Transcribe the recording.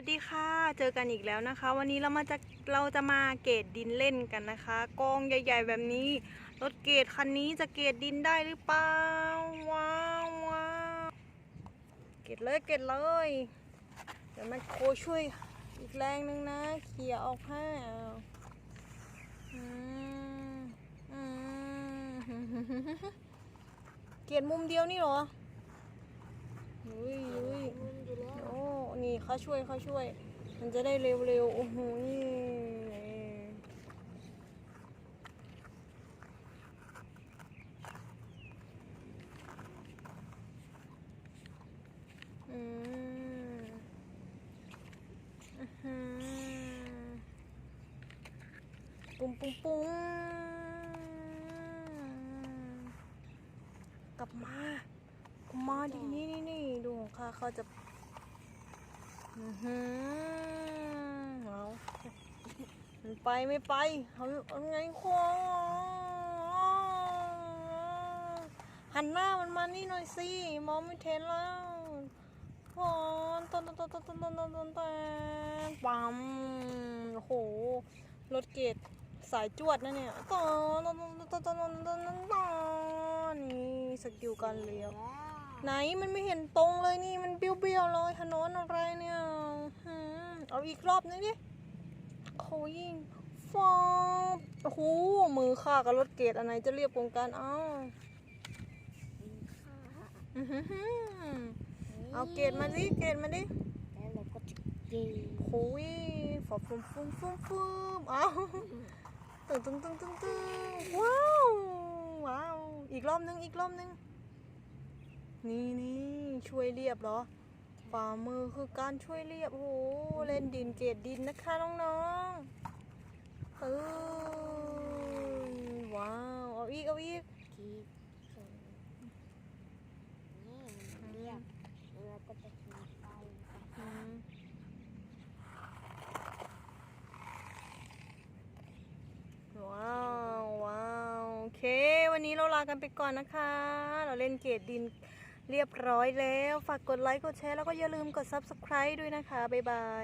วัสดีค่ะ เจอกันอีกแล้วนะคะ วันนี้เรามาจะเราจะมาเกรดดินเล่นกันนะคะกองใหญ่ ๆ แบบนี้รถเกรดคันนี้จะเกรดดินได้หรือเปล่าว้าวว้าวเกรดเลยเกรดเลยเดี๋ยวแม่โคช่วยอีกแรงนึงนะเขี่ยออกให้เอาอืมอืมเกรดมุมเดียวนี่เหรออุ้ย เขาช่วยเขาช่วย มันจะได้เร็วๆ โอ้โหนี่อืมอื้อหือปุ้งปุ้งปุ้งกลับมากลับมาดีนี่นี่นี่ดูของข้าเขาจะ เอามันไปไม่ไปเอาเอาไงควงหันหน้ามันมานี่หน่อยสิ มองไม่เห็นแล้วโอ้ตอนตอนตอนตอนตอนตอนตอนตอนตอนปั๊มโอ้โห รถเกตสายจวดนะเนี่ยตอนตอนตอนตอนตอนตอนตอนตอนนี่สกิลการเลี้ยวไหนมันไม่เห็นตรงเลยนี่มันเบี้ยวๆเลยถนนอะไร เอาอีกรอบนึงดิเขายิงฟอบโอ้โหมือข้ากับรถเกตอันไหนจะเรียบกว่ากันเอ้าอื้อหือหือเอาเกตมาดิเกตมาดิแล้วเราก็จะดีโอ้ยฟอบฟุมฟุมฟุมฟุมเอาตึงตึงตึงตึงตึงว้าวว้าวอีกรอบนึงอีกรอบนึงนี่นี่ช่วยเรียบเหรอ ฝ่ามือคือการช่วยเรียบ โอ้โห เล่นดินเกตดินนะคะน้องๆเออว้าว เอาอีก เอาอีกนี่เรียบเราก็จะขีดไปว้าว ว้าว โอเค วันนี้เราลากันไปก่อนนะคะ เราเล่นเกตดิน เรียบร้อยแล้ว ฝากกดไลค์ กดแชร์ แล้วก็อย่าลืมกด subscribe ด้วยนะคะ บ๊ายบาย